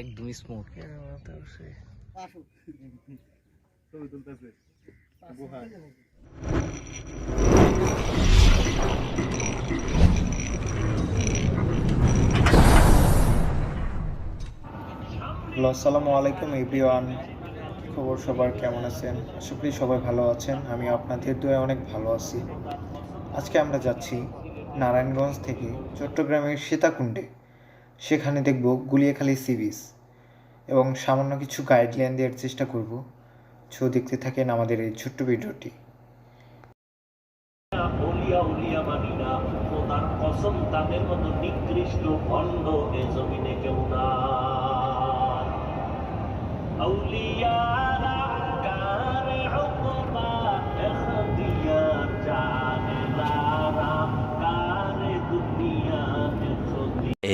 একদম smooth hello আসসালামু আলাইকুম এভরিওয়ান। খবর সবার কেমন আছেন? আশা করি সবাই ভালো আছেন। আমি আপনাদের দয়ে অনেক ভালো আছি। আজকে আমরা যাচ্ছি নারায়ণগঞ্জ থেকে চট্টগ্রামের সীতাকুণ্ডে। সেখানে দেখব গুলিয়াখালী সি বিচ এবং সামান্য কিছু গাইডলাইন দেওয়ার চেষ্টা করব। সো দেখতে থাকেন আমাদের এই ছোট্ট ভিডিওটি। উলিয়া উলিয়া না খোদার কসম তাদের মতো নিকৃষ্ট ভণ্ড এ জমিনে কেউ না আউলিয়ারা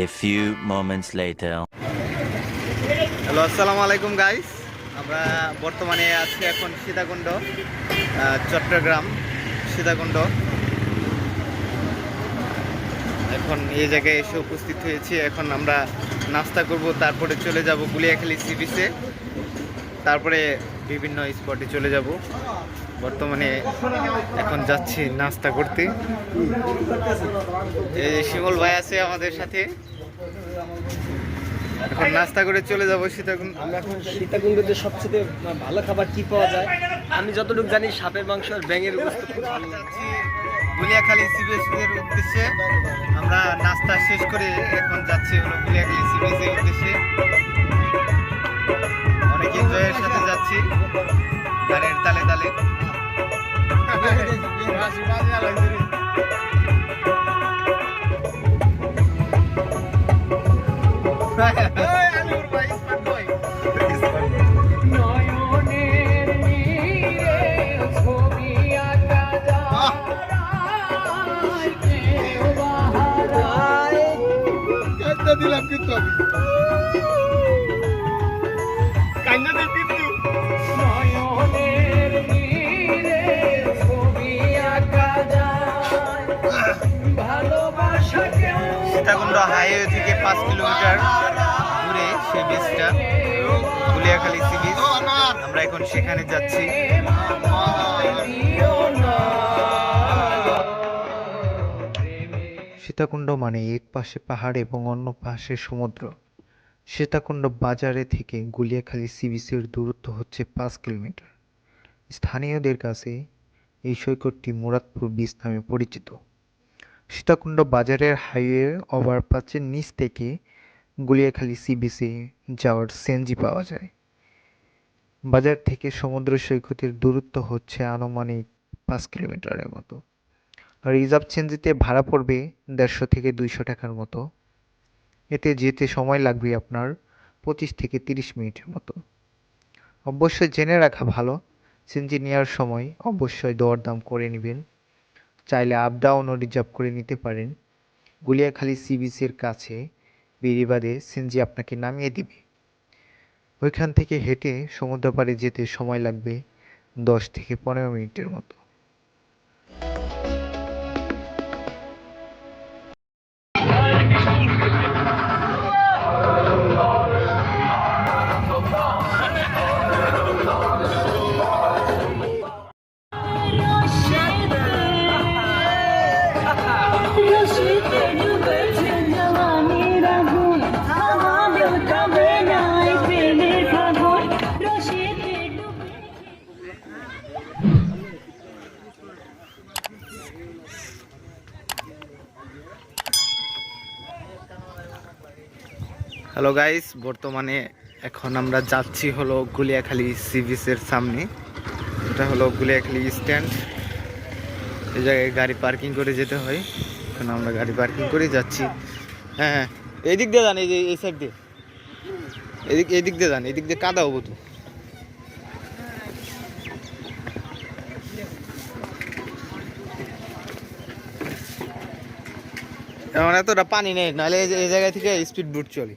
A few moments later. Hello আসসালামু আলাইকুম গাইস আমরা বর্তমানে আছি এখন সীতাকুণ্ড চট্টগ্রাম, সীতাকুণ্ড। এখন এই জায়গায় এসে উপস্থিত হয়েছি। এখন আমরা নাস্তা করব, তারপরে চলে যাব গুলিয়াখালী সি বিচে তারপরে বিভিন্ন স্পটে চলে যাব। বর্তমানে এখন যাচ্ছি নাস্তা করতে। এই শিমল ভাই আছে আমাদের সাথে। এখন নাস্তা করে চলে যাব সীতাকুণ্ড। আমরা এখন সীতাকুণ্ডতে সবচেয়ে ভালো খাবার কি পাওয়া যায়? আমি যতটুকু জানি সাপের মাংস আর ব্যাঙের গুলিয়াখালী সিবিএসের উদ্দেশ্যে। আমরা নাস্তা শেষ করে এখন যাচ্ছি হলো গুলিয়াখালী সিবিএসের উদ্দেশ্যে। অনেক এনজয়ের সাথে যাচ্ছি। গানের তালে তালে। নয়নের হাইওয়ে থেকে পাঁচ কিলোমিটার দূরে সেই বিচটা গুলিয়াখালী সি বিচ আমরা এখন সেখানে যাচ্ছি। সীতাকুণ্ড মানে এক পাশে পাহাড় এবং অন্য পাশে সমুদ্র। সীতাকুণ্ড বাজারে থেকে গুলিয়াখালী সি বিচের দূরত্ব হচ্ছে পাঁচ কিলোমিটার। স্থানীয়দের কাছে এই সৈকতটি মুরাদপুর বিচ নামে পরিচিত। সীতাকুণ্ড বাজারের হাইওয়ে ওভারপাসের নিচ থেকে গুলিয়াখালী সি বিচে যাওয়ার সেনজি পাওয়া যায়। বাজার থেকে সমুদ্র সৈকতের দূরত্ব হচ্ছে আনুমানিক পাঁচ কিলোমিটারের মতো। রিজার্ভ চেঞ্জিতে ভাড়া পড়বে দেড়শো থেকে দুইশো টাকার মতো। এতে যেতে সময় লাগবে আপনার পঁচিশ থেকে তিরিশ মিনিটের মতো। অবশ্যই জেনে রাখা ভালো। চেঞ্জি নেওয়ার সময় অবশ্যই দরদাম করে নেবেন। চাইলে আপ ডাউনও রিজার্ভ করে নিতে পারেন। গুলিয়াখালী সি বিচের কাছে বেরিবাদে সেনজি আপনাকে নামিয়ে দিবে। ওইখান থেকে হেঁটে সমুদ্র পাড়ে যেতে সময় লাগবে দশ থেকে পনেরো মিনিটের মতো। হ্যালো গাইস, বর্তমানে এখন আমরা যাচ্ছি হলো গুলিয়াখালী সি বিচের সামনে। এটা হলো গুলিয়াখালী স্ট্যান্ড এই জায়গায় গাড়ি পার্কিং করে যেতে হয়। এখন আমরা গাড়ি পার্কিং করে যাচ্ছি। হ্যাঁ হ্যাঁ। দিক দিয়ে যান, এই যে এই সাইড দিয়ে। এদিক এই দিক দিয়ে যান, এদিক দিয়ে কাদা হব তো। এমন এতটা পানি নেই, নাহলে এই জায়গা থেকে স্পিড বুট চলে।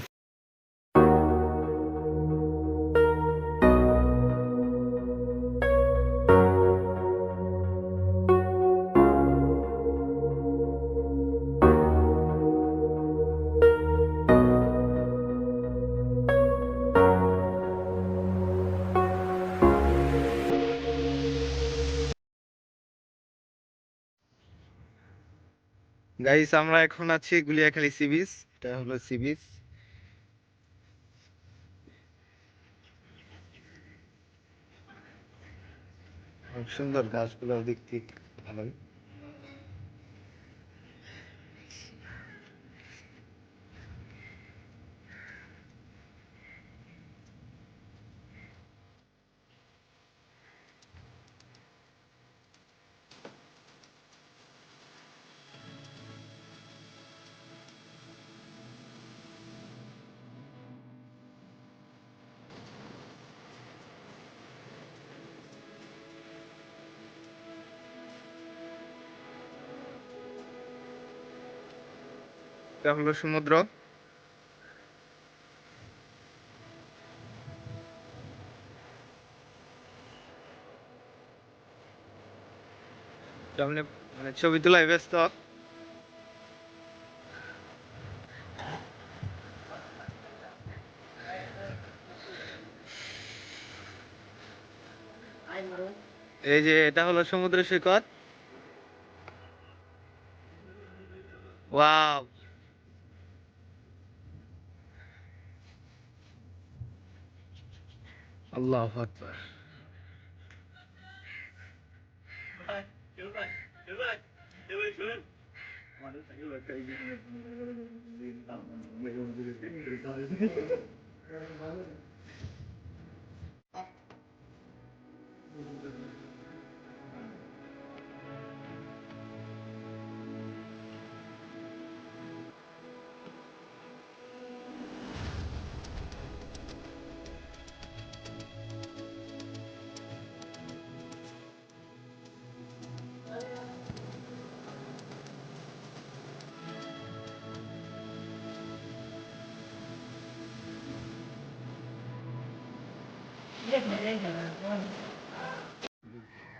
গাইস আমরা এখন আছি গুলিয়াখালী সি বিচ এটা হলো সি বিচ সুন্দর গাছগুলো দিক থেকে ভালোই। এটা হলো সমুদ্র। মানে ছবি তোলায় ব্যস্ত। এই যে এটা হলো সমুদ্র সৈকত wow. Allahu Akbar. Thank you.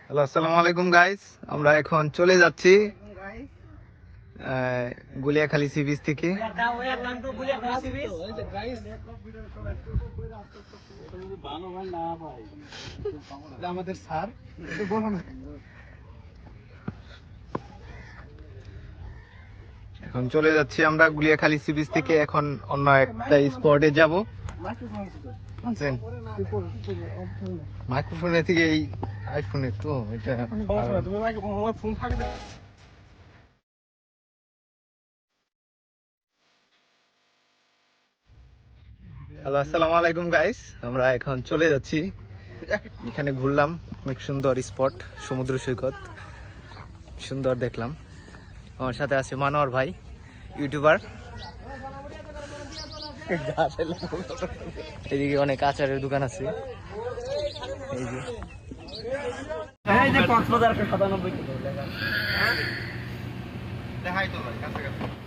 Hello আসসালামু আলাইকুম গাইস আমরা এখন চলে যাচ্ছি গুলিয়াখালী সি বিচ থেকে। আমাদের স্যার এখন চলে যাচ্ছি আমরা গুলিয়াখালী সি বিচ থেকে। এখন অন্য একটা স্পটে যাব। আছেন মাইক্রোফোনের থেকে এই আইফোনের তো এটা হ্যালো আসসালামু আলাইকুম গাইস আমরা এখন চলে যাচ্ছি। এখানে ঘুরলাম অনেক সুন্দর স্পট সমুদ্র সৈকত। সুন্দর দেখলাম। আমার সাথে আছে মানোয়ার ভাই ইউটিউবার এদিকে অনেক আচারের দোকান আছে। এই যে। দেখাই তো ভাই কাছে কাছে